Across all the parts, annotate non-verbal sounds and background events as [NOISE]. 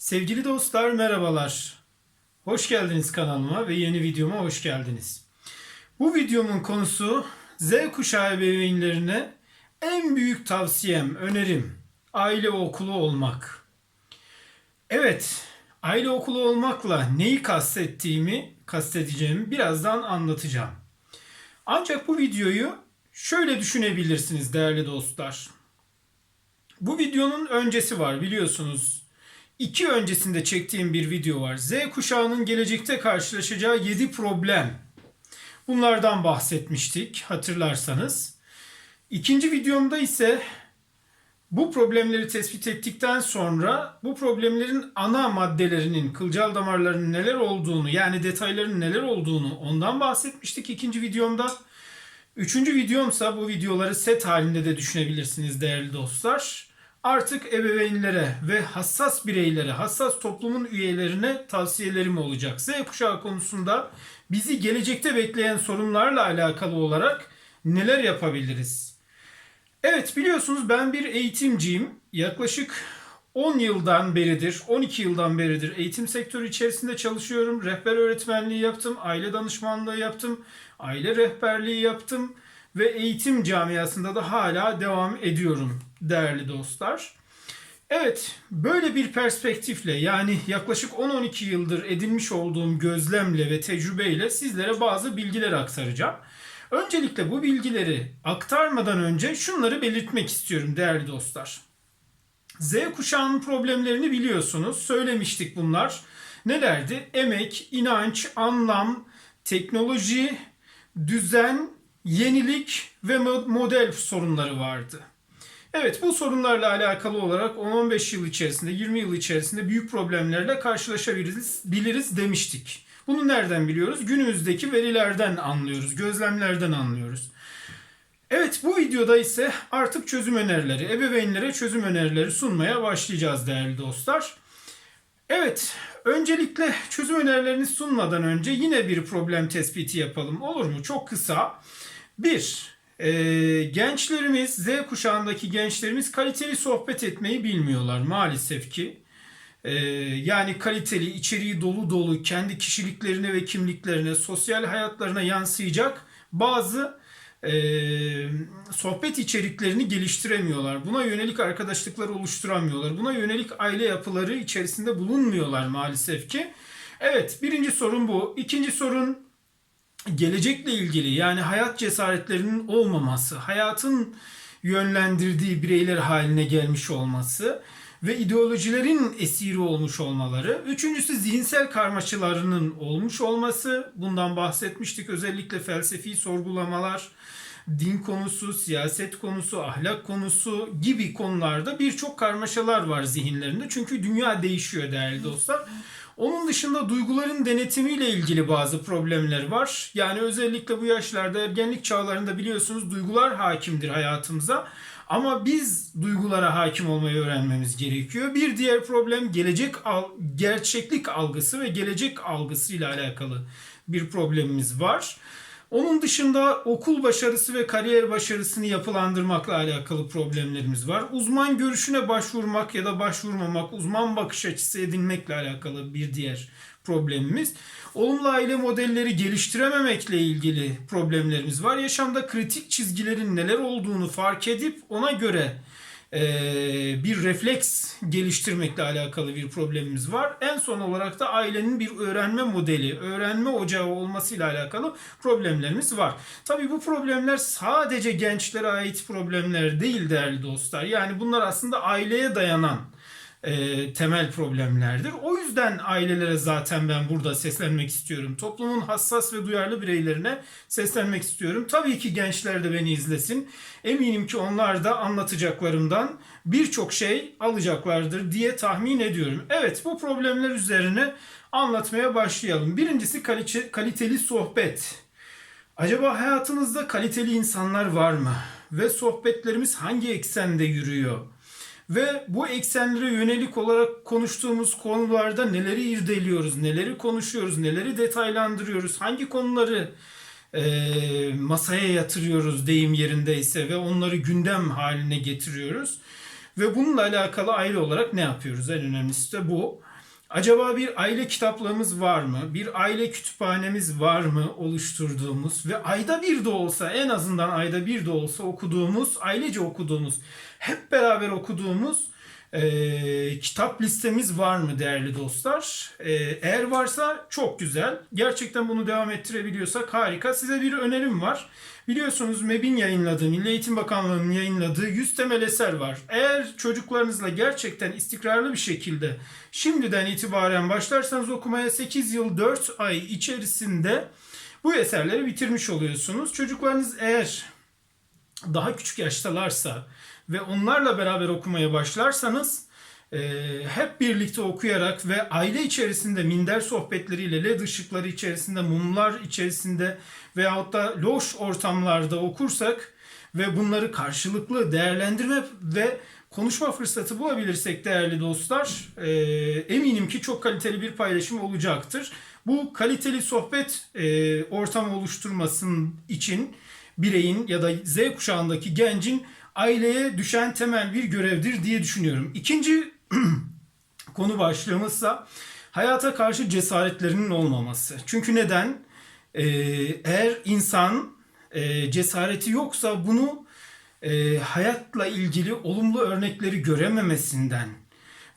Sevgili dostlar merhabalar. Hoş geldiniz kanalıma ve yeni videoma hoş geldiniz. Bu videomun konusu Z kuşağı ebeveynlerine en büyük tavsiyem, önerim aile okulu olmak. Evet, aile okulu olmakla neyi kastettiğimi, kastedeceğimi birazdan anlatacağım. Ancak bu videoyu şöyle düşünebilirsiniz değerli dostlar. Bu videonun öncesi var biliyorsunuz. İki öncesinde çektiğim bir video var. Z kuşağının gelecekte karşılaşacağı 7 problem. Bunlardan bahsetmiştik hatırlarsanız. İkinci videomda ise bu problemleri tespit ettikten sonra bu problemlerin ana maddelerinin, kılcal damarlarının neler olduğunu yani detayların neler olduğunu ondan bahsetmiştik ikinci videomda. Üçüncü videomsa bu videoları set halinde de düşünebilirsiniz değerli dostlar. Artık ebeveynlere ve hassas bireylere, hassas toplumun üyelerine tavsiyelerim olacak. Z kuşağı konusunda bizi gelecekte bekleyen sorunlarla alakalı olarak neler yapabiliriz? Evet biliyorsunuz ben bir eğitimciyim. Yaklaşık 10 yıldan beridir, 12 yıldan beridir eğitim sektörü içerisinde çalışıyorum. Rehber öğretmenliği yaptım, aile danışmanlığı yaptım, aile rehberliği yaptım ve eğitim camiasında da hala devam ediyorum değerli dostlar. Evet, böyle bir perspektifle yani yaklaşık 10-12 yıldır edinmiş olduğum gözlemle ve tecrübeyle sizlere bazı bilgiler aktaracağım. Öncelikle bu bilgileri aktarmadan önce şunları belirtmek istiyorum değerli dostlar. Z kuşağının problemlerini biliyorsunuz. Söylemiştik bunlar. Nelerdi? Emek, inanç, anlam, teknoloji, düzen, yenilik ve model sorunları vardı. Evet bu sorunlarla alakalı olarak 10-15 yıl içerisinde, 20 yıl içerisinde büyük problemlerle karşılaşabiliriz biliriz demiştik. Bunu nereden biliyoruz? Günümüzdeki verilerden anlıyoruz, gözlemlerden anlıyoruz. Evet bu videoda ise artık çözüm önerileri, ebeveynlere çözüm önerileri sunmaya başlayacağız değerli dostlar. Evet, öncelikle çözüm önerilerini sunmadan önce yine bir problem tespiti yapalım. Olur mu? Çok kısa. 1. Ee, gençlerimiz, Z kuşağındaki gençlerimiz kaliteli sohbet etmeyi bilmiyorlar maalesef ki. Ee, yani kaliteli, içeriği dolu dolu, kendi kişiliklerine ve kimliklerine, sosyal hayatlarına yansıyacak bazı e, sohbet içeriklerini geliştiremiyorlar. Buna yönelik arkadaşlıklar oluşturamıyorlar. Buna yönelik aile yapıları içerisinde bulunmuyorlar maalesef ki. Evet, birinci sorun bu. İkinci sorun gelecekle ilgili yani hayat cesaretlerinin olmaması, hayatın yönlendirdiği bireyler haline gelmiş olması ve ideolojilerin esiri olmuş olmaları. Üçüncüsü zihinsel karmaşalarının olmuş olması. Bundan bahsetmiştik. Özellikle felsefi sorgulamalar, din konusu, siyaset konusu, ahlak konusu gibi konularda birçok karmaşalar var zihinlerinde. Çünkü dünya değişiyor değerli dostlar. Onun dışında duyguların denetimiyle ilgili bazı problemler var. Yani özellikle bu yaşlarda ergenlik çağlarında biliyorsunuz duygular hakimdir hayatımıza. Ama biz duygulara hakim olmayı öğrenmemiz gerekiyor. Bir diğer problem gelecek al gerçeklik algısı ve gelecek algısıyla alakalı bir problemimiz var. Onun dışında okul başarısı ve kariyer başarısını yapılandırmakla alakalı problemlerimiz var. Uzman görüşüne başvurmak ya da başvurmamak, uzman bakış açısı edinmekle alakalı bir diğer problemimiz. Olumlu aile modelleri geliştirememekle ilgili problemlerimiz var. Yaşamda kritik çizgilerin neler olduğunu fark edip ona göre bir refleks geliştirmekle alakalı bir problemimiz var. En son olarak da ailenin bir öğrenme modeli, öğrenme ocağı olmasıyla alakalı problemlerimiz var. Tabii bu problemler sadece gençlere ait problemler değil değerli dostlar. Yani bunlar aslında aileye dayanan e, temel problemlerdir. O yüzden ailelere zaten ben burada seslenmek istiyorum. Toplumun hassas ve duyarlı bireylerine seslenmek istiyorum. Tabii ki gençler de beni izlesin. Eminim ki onlar da anlatacaklarımdan birçok şey alacaklardır diye tahmin ediyorum. Evet bu problemler üzerine anlatmaya başlayalım. Birincisi kaliteli sohbet. Acaba hayatınızda kaliteli insanlar var mı? Ve sohbetlerimiz hangi eksende yürüyor? Ve bu eksenlere yönelik olarak konuştuğumuz konularda neleri irdeliyoruz, neleri konuşuyoruz, neleri detaylandırıyoruz, hangi konuları e, masaya yatırıyoruz deyim yerindeyse ve onları gündem haline getiriyoruz. Ve bununla alakalı ayrı olarak ne yapıyoruz? En önemlisi de bu. Acaba bir aile kitaplığımız var mı? Bir aile kütüphanemiz var mı oluşturduğumuz ve ayda bir de olsa en azından ayda bir de olsa okuduğumuz, ailece okuduğumuz, hep beraber okuduğumuz e, kitap listemiz var mı değerli dostlar? E, eğer varsa çok güzel. Gerçekten bunu devam ettirebiliyorsak harika. Size bir önerim var. Biliyorsunuz MEB'in yayınladığı, Milli Eğitim Bakanlığı'nın yayınladığı 100 temel eser var. Eğer çocuklarınızla gerçekten istikrarlı bir şekilde şimdiden itibaren başlarsanız okumaya 8 yıl 4 ay içerisinde bu eserleri bitirmiş oluyorsunuz. Çocuklarınız eğer daha küçük yaştalarsa ve onlarla beraber okumaya başlarsanız e, hep birlikte okuyarak ve aile içerisinde minder sohbetleriyle led ışıkları içerisinde mumlar içerisinde veyahut da loş ortamlarda okursak ve bunları karşılıklı değerlendirme ve konuşma fırsatı bulabilirsek değerli dostlar e, eminim ki çok kaliteli bir paylaşım olacaktır. Bu kaliteli sohbet e, ortamı oluşturmasının için bireyin ya da Z kuşağındaki gencin aileye düşen temel bir görevdir diye düşünüyorum. İkinci [CLEARS THROAT] konu başlığımızsa hayata karşı cesaretlerinin olmaması. Çünkü neden? Ee, eğer insan e, cesareti yoksa bunu e, hayatla ilgili olumlu örnekleri görememesinden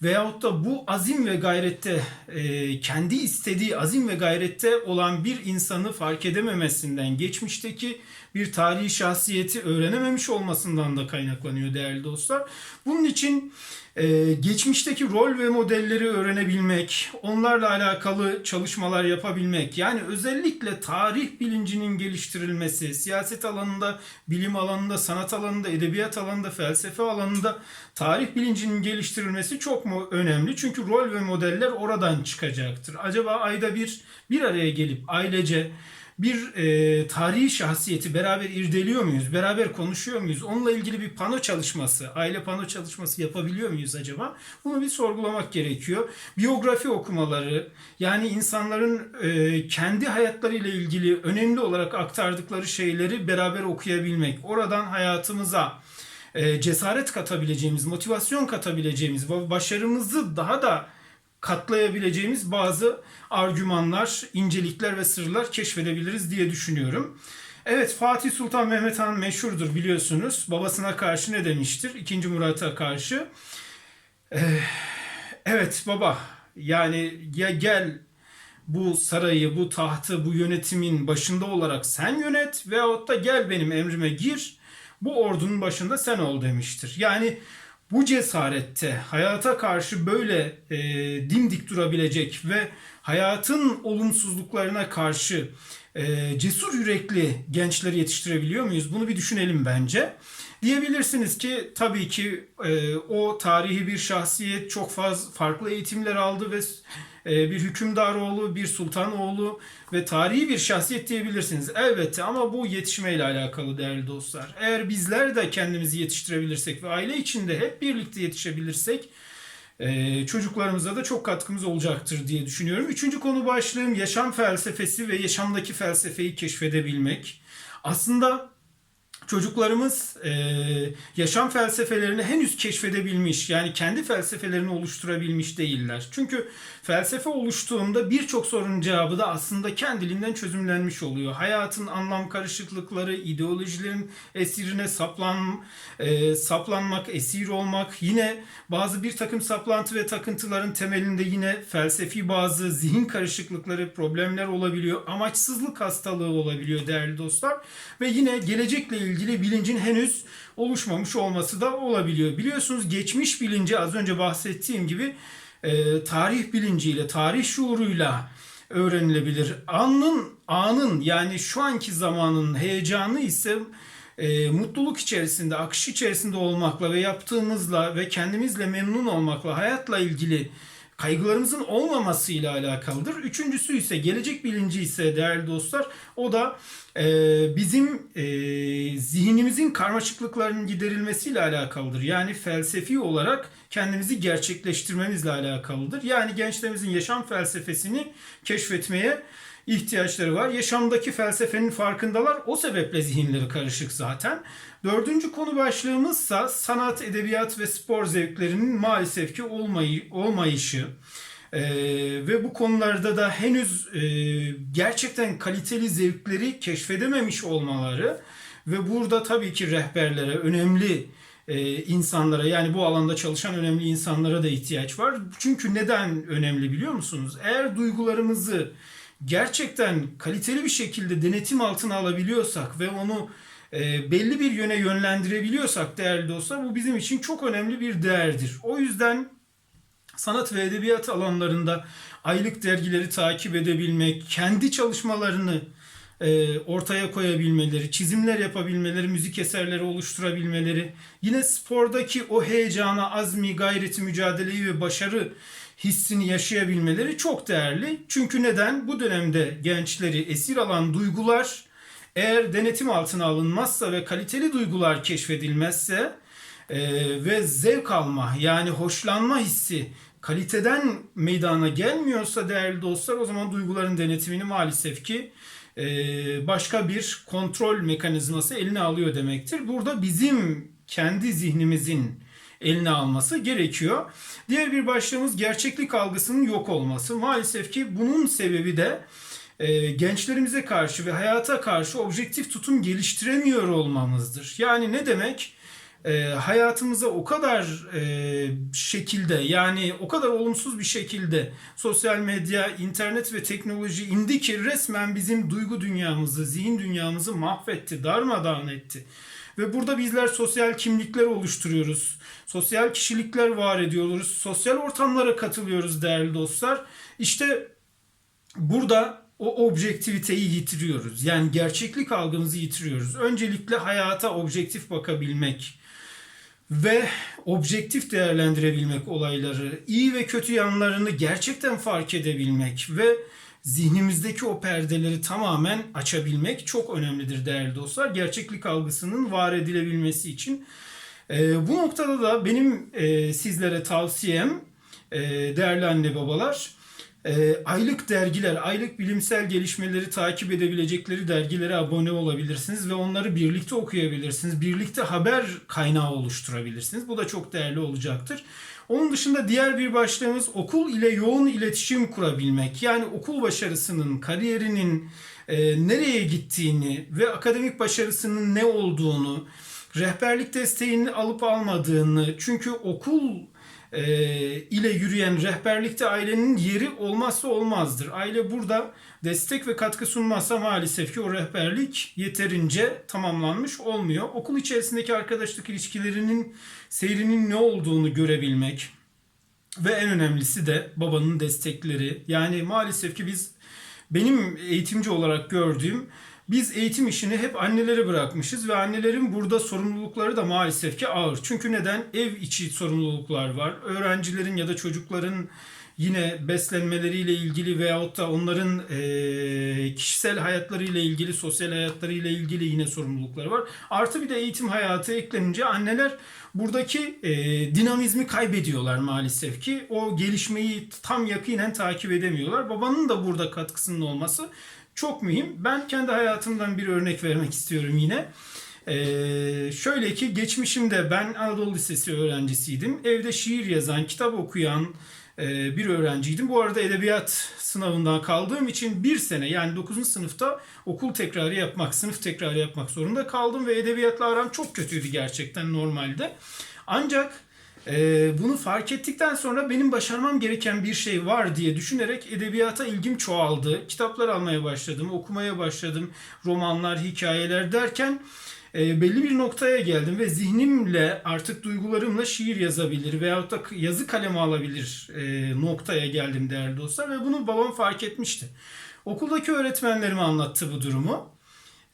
veyahut da bu azim ve gayrette e, kendi istediği azim ve gayrette olan bir insanı fark edememesinden geçmişteki bir tarihi şahsiyeti öğrenememiş olmasından da kaynaklanıyor değerli dostlar. Bunun için e, geçmişteki rol ve modelleri öğrenebilmek, onlarla alakalı çalışmalar yapabilmek, yani özellikle tarih bilincinin geliştirilmesi, siyaset alanında, bilim alanında, sanat alanında, edebiyat alanında, felsefe alanında tarih bilincinin geliştirilmesi çok mu önemli? Çünkü rol ve modeller oradan çıkacaktır. Acaba ayda bir bir araya gelip ailece bir e, tarihi şahsiyeti beraber irdeliyor muyuz? Beraber konuşuyor muyuz? Onunla ilgili bir pano çalışması, aile pano çalışması yapabiliyor muyuz acaba? Bunu bir sorgulamak gerekiyor. Biyografi okumaları, yani insanların e, kendi hayatlarıyla ilgili önemli olarak aktardıkları şeyleri beraber okuyabilmek. Oradan hayatımıza e, cesaret katabileceğimiz, motivasyon katabileceğimiz, başarımızı daha da katlayabileceğimiz bazı argümanlar, incelikler ve sırlar keşfedebiliriz diye düşünüyorum. Evet Fatih Sultan Mehmet Han meşhurdur biliyorsunuz. Babasına karşı ne demiştir? İkinci Murat'a karşı. Ee, evet baba yani ya gel bu sarayı, bu tahtı, bu yönetimin başında olarak sen yönet veyahut da gel benim emrime gir. Bu ordunun başında sen ol demiştir. Yani bu cesarette hayata karşı böyle e, dimdik durabilecek ve hayatın olumsuzluklarına karşı e, cesur yürekli gençleri yetiştirebiliyor muyuz? Bunu bir düşünelim bence. Diyebilirsiniz ki tabii ki e, o tarihi bir şahsiyet çok fazla farklı eğitimler aldı ve e, bir hükümdaroğlu, bir sultanoğlu ve tarihi bir şahsiyet diyebilirsiniz. Elbette ama bu yetişmeyle alakalı değerli dostlar. Eğer bizler de kendimizi yetiştirebilirsek ve aile içinde hep birlikte yetişebilirsek e, çocuklarımıza da çok katkımız olacaktır diye düşünüyorum. Üçüncü konu başlığım yaşam felsefesi ve yaşamdaki felsefeyi keşfedebilmek. Aslında çocuklarımız e, yaşam felsefelerini henüz keşfedebilmiş yani kendi felsefelerini oluşturabilmiş değiller. Çünkü felsefe oluştuğunda birçok sorunun cevabı da aslında kendiliğinden çözümlenmiş oluyor. Hayatın anlam karışıklıkları, ideolojilerin esirine saplan, e, saplanmak, esir olmak, yine bazı bir takım saplantı ve takıntıların temelinde yine felsefi bazı zihin karışıklıkları, problemler olabiliyor. Amaçsızlık hastalığı olabiliyor değerli dostlar. Ve yine gelecekle ilgili bilincin henüz oluşmamış olması da olabiliyor. Biliyorsunuz geçmiş bilinci az önce bahsettiğim gibi e, tarih bilinciyle, tarih şuuruyla öğrenilebilir. Anın, anın yani şu anki zamanın heyecanı ise e, mutluluk içerisinde, akış içerisinde olmakla ve yaptığımızla ve kendimizle memnun olmakla, hayatla ilgili kaygılarımızın olmamasıyla alakalıdır. Üçüncüsü ise gelecek bilinci ise değerli dostlar o da e, bizim e, zihnimizin karmaşıklıklarının giderilmesiyle alakalıdır. Yani felsefi olarak kendimizi gerçekleştirmemizle alakalıdır. Yani gençlerimizin yaşam felsefesini keşfetmeye ihtiyaçları var. Yaşamdaki felsefenin farkındalar. O sebeple zihinleri karışık zaten. Dördüncü konu başlığımızsa sanat, edebiyat ve spor zevklerinin maalesef ki olmayı, olmayışı. Ee, ve bu konularda da henüz e, gerçekten kaliteli zevkleri keşfedememiş olmaları ve burada tabii ki rehberlere, önemli e, insanlara yani bu alanda çalışan önemli insanlara da ihtiyaç var. Çünkü neden önemli biliyor musunuz? Eğer duygularımızı gerçekten kaliteli bir şekilde denetim altına alabiliyorsak ve onu e, belli bir yöne yönlendirebiliyorsak değerli dostlar bu bizim için çok önemli bir değerdir. O yüzden sanat ve edebiyat alanlarında aylık dergileri takip edebilmek, kendi çalışmalarını e, ortaya koyabilmeleri, çizimler yapabilmeleri, müzik eserleri oluşturabilmeleri, yine spordaki o heyecanı, azmi, gayreti, mücadeleyi ve başarı hissini yaşayabilmeleri çok değerli. Çünkü neden? Bu dönemde gençleri esir alan duygular eğer denetim altına alınmazsa ve kaliteli duygular keşfedilmezse e, ve zevk alma yani hoşlanma hissi kaliteden meydana gelmiyorsa değerli dostlar o zaman duyguların denetimini maalesef ki başka bir kontrol mekanizması eline alıyor demektir. Burada bizim kendi zihnimizin eline alması gerekiyor. Diğer bir başlığımız gerçeklik algısının yok olması. Maalesef ki bunun sebebi de e, gençlerimize karşı ve hayata karşı objektif tutum geliştiremiyor olmamızdır. Yani ne demek? E, hayatımıza o kadar e, şekilde yani o kadar olumsuz bir şekilde sosyal medya, internet ve teknoloji indi ki resmen bizim duygu dünyamızı, zihin dünyamızı mahvetti, darmadağın etti. Ve burada bizler sosyal kimlikler oluşturuyoruz. Sosyal kişilikler var ediyoruz. Sosyal ortamlara katılıyoruz değerli dostlar. İşte burada o objektiviteyi yitiriyoruz. Yani gerçeklik algımızı yitiriyoruz. Öncelikle hayata objektif bakabilmek ve objektif değerlendirebilmek olayları, iyi ve kötü yanlarını gerçekten fark edebilmek ve zihnimizdeki o perdeleri tamamen açabilmek çok önemlidir değerli dostlar. Gerçeklik algısının var edilebilmesi için. E, bu noktada da benim e, sizlere tavsiyem e, değerli anne babalar e, aylık dergiler, aylık bilimsel gelişmeleri takip edebilecekleri dergilere abone olabilirsiniz ve onları birlikte okuyabilirsiniz. Birlikte haber kaynağı oluşturabilirsiniz. Bu da çok değerli olacaktır. Onun dışında diğer bir başlığımız okul ile yoğun iletişim kurabilmek. Yani okul başarısının, kariyerinin e, nereye gittiğini ve akademik başarısının ne olduğunu, rehberlik desteğini alıp almadığını, çünkü okul e, ile yürüyen rehberlikte ailenin yeri olmazsa olmazdır. Aile burada destek ve katkı sunmazsa maalesef ki o rehberlik yeterince tamamlanmış olmuyor. Okul içerisindeki arkadaşlık ilişkilerinin seyrinin ne olduğunu görebilmek ve en önemlisi de babanın destekleri. Yani maalesef ki biz benim eğitimci olarak gördüğüm biz eğitim işini hep annelere bırakmışız ve annelerin burada sorumlulukları da maalesef ki ağır. Çünkü neden? Ev içi sorumluluklar var. Öğrencilerin ya da çocukların yine beslenmeleriyle ilgili veyahut da onların e, kişisel hayatlarıyla ilgili, sosyal hayatlarıyla ilgili yine sorumlulukları var. Artı bir de eğitim hayatı eklenince anneler buradaki e, dinamizmi kaybediyorlar maalesef ki. O gelişmeyi tam yakinen takip edemiyorlar. Babanın da burada katkısının olması çok mühim. Ben kendi hayatımdan bir örnek vermek istiyorum yine. Ee, şöyle ki geçmişimde ben Anadolu Lisesi öğrencisiydim. Evde şiir yazan, kitap okuyan e, bir öğrenciydim. Bu arada edebiyat sınavından kaldığım için bir sene yani 9. sınıfta okul tekrarı yapmak, sınıf tekrarı yapmak zorunda kaldım ve edebiyatla aram çok kötüydü gerçekten normalde. Ancak ee, bunu fark ettikten sonra benim başarmam gereken bir şey var diye düşünerek edebiyata ilgim çoğaldı. Kitaplar almaya başladım, okumaya başladım, romanlar, hikayeler derken e, belli bir noktaya geldim ve zihnimle artık duygularımla şiir yazabilir veyahut da yazı kalemi alabilir e, noktaya geldim değerli dostlar ve bunu babam fark etmişti. Okuldaki öğretmenlerime anlattı bu durumu.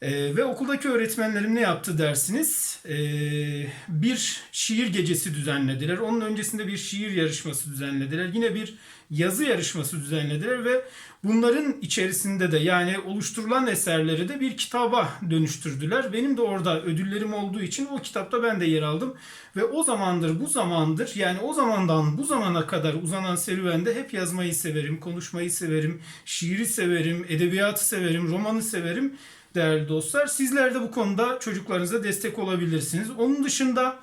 Ee, ve okuldaki öğretmenlerim ne yaptı dersiniz? Ee, bir şiir gecesi düzenlediler. Onun öncesinde bir şiir yarışması düzenlediler. Yine bir yazı yarışması düzenlediler ve bunların içerisinde de yani oluşturulan eserleri de bir kitaba dönüştürdüler. Benim de orada ödüllerim olduğu için o kitapta ben de yer aldım. Ve o zamandır bu zamandır yani o zamandan bu zamana kadar uzanan serüvende hep yazmayı severim, konuşmayı severim, şiiri severim, edebiyatı severim, romanı severim değerli dostlar. Sizler de bu konuda çocuklarınıza destek olabilirsiniz. Onun dışında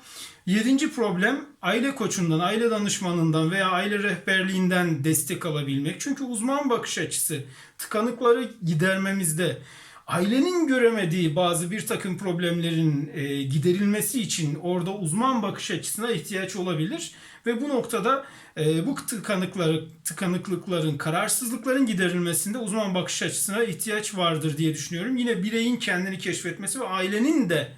Yedinci problem aile koçundan, aile danışmanından veya aile rehberliğinden destek alabilmek. Çünkü uzman bakış açısı tıkanıkları gidermemizde ailenin göremediği bazı bir takım problemlerin e, giderilmesi için orada uzman bakış açısına ihtiyaç olabilir ve bu noktada e, bu tıkanıkları tıkanıklıkların kararsızlıkların giderilmesinde uzman bakış açısına ihtiyaç vardır diye düşünüyorum. Yine bireyin kendini keşfetmesi ve ailenin de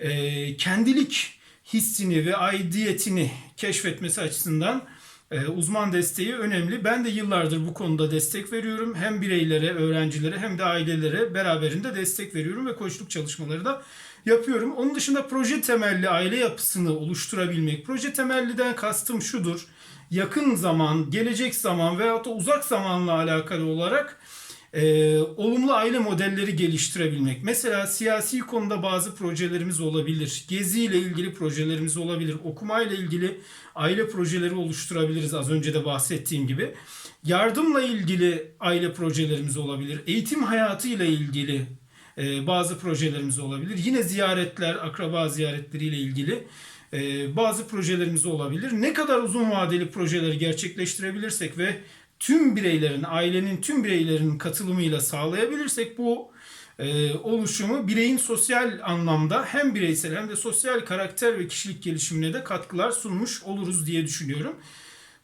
e, kendilik hissini ve aidiyetini keşfetmesi açısından uzman desteği önemli. Ben de yıllardır bu konuda destek veriyorum. Hem bireylere, öğrencilere hem de ailelere beraberinde destek veriyorum ve koçluk çalışmaları da yapıyorum. Onun dışında proje temelli aile yapısını oluşturabilmek. Proje temelliden kastım şudur. Yakın zaman, gelecek zaman veyahut da uzak zamanla alakalı olarak e, olumlu aile modelleri geliştirebilmek. Mesela siyasi konuda bazı projelerimiz olabilir. Gezi ile ilgili projelerimiz olabilir. Okuma ile ilgili aile projeleri oluşturabiliriz az önce de bahsettiğim gibi. Yardımla ilgili aile projelerimiz olabilir. Eğitim hayatı ile ilgili e, bazı projelerimiz olabilir. Yine ziyaretler, akraba ziyaretleriyle ilgili e, bazı projelerimiz olabilir. Ne kadar uzun vadeli projeleri gerçekleştirebilirsek ve tüm bireylerin, ailenin tüm bireylerinin katılımıyla sağlayabilirsek bu e, oluşumu bireyin sosyal anlamda hem bireysel hem de sosyal karakter ve kişilik gelişimine de katkılar sunmuş oluruz diye düşünüyorum.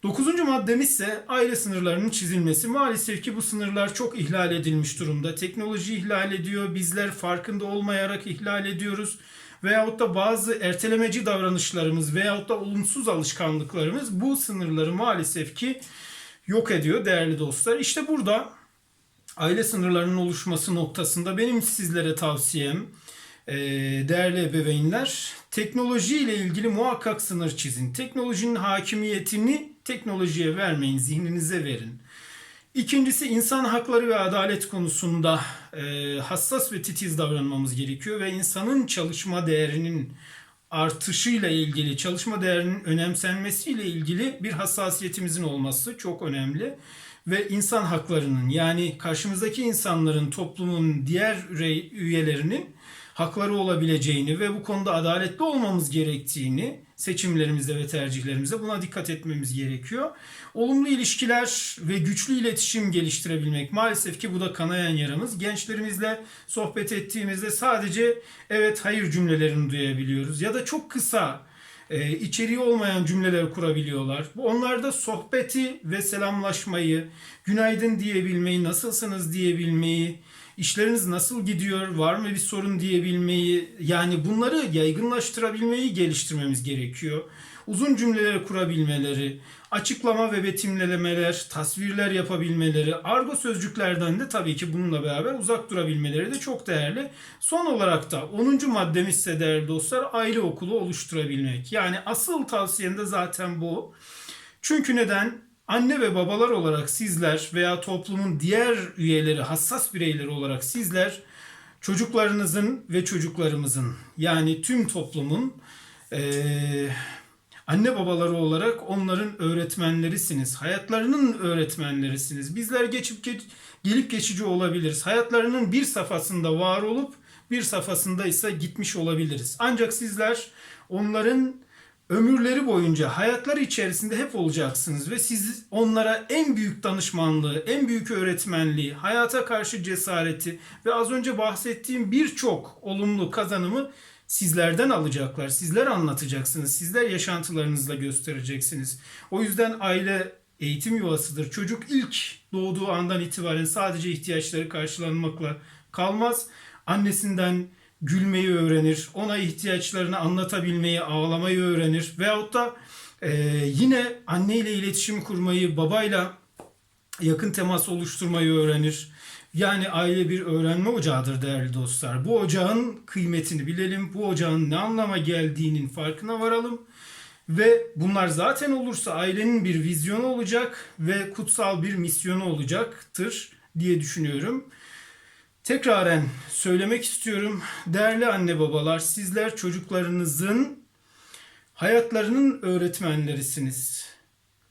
Dokuzuncu maddemiz ise aile sınırlarının çizilmesi. Maalesef ki bu sınırlar çok ihlal edilmiş durumda. Teknoloji ihlal ediyor, bizler farkında olmayarak ihlal ediyoruz. Veyahut da bazı ertelemeci davranışlarımız veyahut da olumsuz alışkanlıklarımız bu sınırları maalesef ki yok ediyor değerli dostlar. İşte burada aile sınırlarının oluşması noktasında benim sizlere tavsiyem e, değerli ebeveynler teknoloji ile ilgili muhakkak sınır çizin. Teknolojinin hakimiyetini teknolojiye vermeyin, zihninize verin. İkincisi insan hakları ve adalet konusunda e, hassas ve titiz davranmamız gerekiyor ve insanın çalışma değerinin artışıyla ilgili, çalışma değerinin önemsenmesiyle ilgili bir hassasiyetimizin olması çok önemli. Ve insan haklarının yani karşımızdaki insanların toplumun diğer üyelerinin hakları olabileceğini ve bu konuda adaletli olmamız gerektiğini seçimlerimizde ve tercihlerimizde buna dikkat etmemiz gerekiyor. Olumlu ilişkiler ve güçlü iletişim geliştirebilmek maalesef ki bu da kanayan yaramız. Gençlerimizle sohbet ettiğimizde sadece evet hayır cümlelerini duyabiliyoruz ya da çok kısa e, içeriği olmayan cümleler kurabiliyorlar. Onlarda sohbeti ve selamlaşmayı, günaydın diyebilmeyi, nasılsınız diyebilmeyi, işleriniz nasıl gidiyor, var mı bir sorun diyebilmeyi, yani bunları yaygınlaştırabilmeyi geliştirmemiz gerekiyor. Uzun cümleler kurabilmeleri, açıklama ve betimlemeler, tasvirler yapabilmeleri, argo sözcüklerden de tabii ki bununla beraber uzak durabilmeleri de çok değerli. Son olarak da 10. maddemiz ise değerli dostlar aile okulu oluşturabilmek. Yani asıl tavsiyem de zaten bu. Çünkü neden? Anne ve babalar olarak sizler veya toplumun diğer üyeleri, hassas bireyleri olarak sizler çocuklarınızın ve çocuklarımızın yani tüm toplumun eee Anne babaları olarak onların öğretmenlerisiniz. Hayatlarının öğretmenlerisiniz. Bizler geçip geç, gelip geçici olabiliriz. Hayatlarının bir safhasında var olup bir safhasında ise gitmiş olabiliriz. Ancak sizler onların ömürleri boyunca hayatları içerisinde hep olacaksınız ve siz onlara en büyük danışmanlığı, en büyük öğretmenliği, hayata karşı cesareti ve az önce bahsettiğim birçok olumlu kazanımı sizlerden alacaklar. Sizler anlatacaksınız. Sizler yaşantılarınızla göstereceksiniz. O yüzden aile eğitim yuvasıdır. Çocuk ilk doğduğu andan itibaren sadece ihtiyaçları karşılanmakla kalmaz. Annesinden gülmeyi öğrenir. Ona ihtiyaçlarını anlatabilmeyi, ağlamayı öğrenir. Veyahut da e, yine anneyle iletişim kurmayı, babayla yakın temas oluşturmayı öğrenir. Yani aile bir öğrenme ocağıdır değerli dostlar. Bu ocağın kıymetini bilelim. Bu ocağın ne anlama geldiğinin farkına varalım. Ve bunlar zaten olursa ailenin bir vizyonu olacak ve kutsal bir misyonu olacaktır diye düşünüyorum. Tekraren söylemek istiyorum. Değerli anne babalar, sizler çocuklarınızın hayatlarının öğretmenlerisiniz.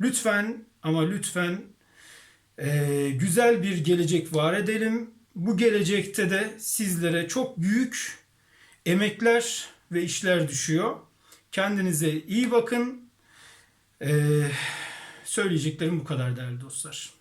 Lütfen ama lütfen e, güzel bir gelecek var edelim. Bu gelecekte de sizlere çok büyük emekler ve işler düşüyor. Kendinize iyi bakın. Ee, söyleyeceklerim bu kadar değerli dostlar.